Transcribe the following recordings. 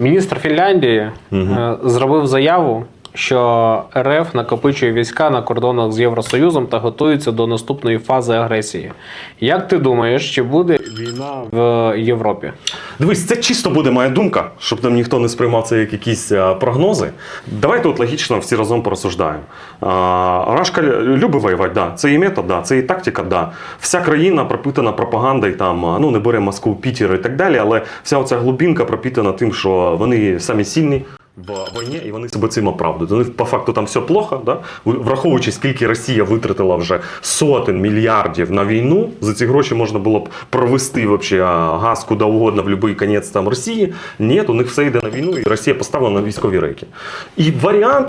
Міністр Фінляндії угу. зробив заяву, що РФ накопичує війська на кордонах з Євросоюзом та готується до наступної фази агресії. Як ти думаєш, чи буде війна в Європі? Дивись, це чисто буде моя думка, щоб там ніхто не сприймав це як якісь прогнози. Давайте от логічно всі разом порозсуждаємо. Рашка любить воювати, да. це і метод, да. це і тактика, да. Вся країна пропитана пропагандою, там, ну не беремо Москву, Пітер і так далі, але вся оця глубинка пропитана тим, що вони самі сильні. В війні і вони себе цим оправдують. Вони по факту там все плохо, да? враховуючи, скільки Росія витратила вже сотень мільярдів на війну, за ці гроші можна було б провести вообще газ куди угодно в будь-який кінець там Росії. Ні, у них все йде на війну, і Росія поставлена на військові рейки. І варіант.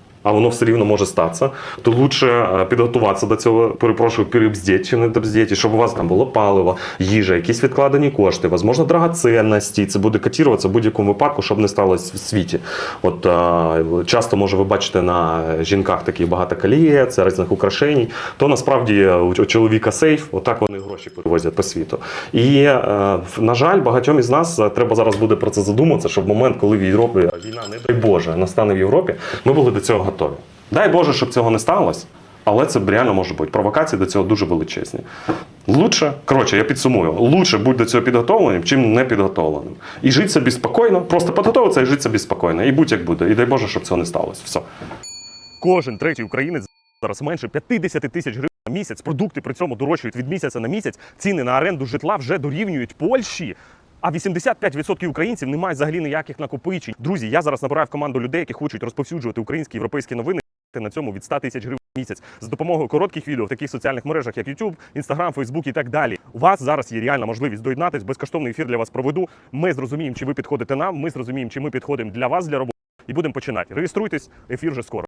А воно все рівно може статися, то лучше е, підготуватися до цього, перепрошую, перебздіть чи не добздіть, щоб у вас там було паливо, їжа, якісь відкладені кошти, можливо, драгоценності. Це буде котіруватися в будь-якому випадку, щоб не сталося в світі. От е, часто, може, ви бачите на жінках такі багато колієць, різних украшень, то насправді у чоловіка сейф, отак вони гроші перевозять по світу. І, е, на жаль, багатьом із нас треба зараз буде про це задуматися, щоб в момент, коли в Європі війна, не дай Боже, настане в Європі, ми були до цього готові. Дай Боже, щоб цього не сталося. Але це реально може бути. Провокації до цього дуже величезні. Лучше, коротше, я підсумую, лучше будь до цього підготовленим, чим не підготовленим. І жити собі спокійно, просто підготовитися і жити собі спокійно. І будь як буде. І дай Боже, щоб цього не сталося. Все. Кожен третій українець зараз менше 50 тисяч гривень на місяць. Продукти при цьому дорожчають від місяця на місяць. Ціни на оренду житла вже дорівнюють Польщі. А 85% українців не мають взагалі ніяких накопичень. Друзі, я зараз набираю в команду людей, які хочуть розповсюджувати українські європейські новини. На цьому від 100 тисяч гривень в місяць за допомогою коротких відео в таких соціальних мережах, як YouTube, Instagram, Facebook і так далі. У вас зараз є реальна можливість доєднатись. Безкоштовний ефір для вас проведу. Ми зрозуміємо, чи ви підходите нам. Ми зрозуміємо, чи ми підходимо для вас для роботи. І будемо починати. Реєструйтесь, ефір вже скоро.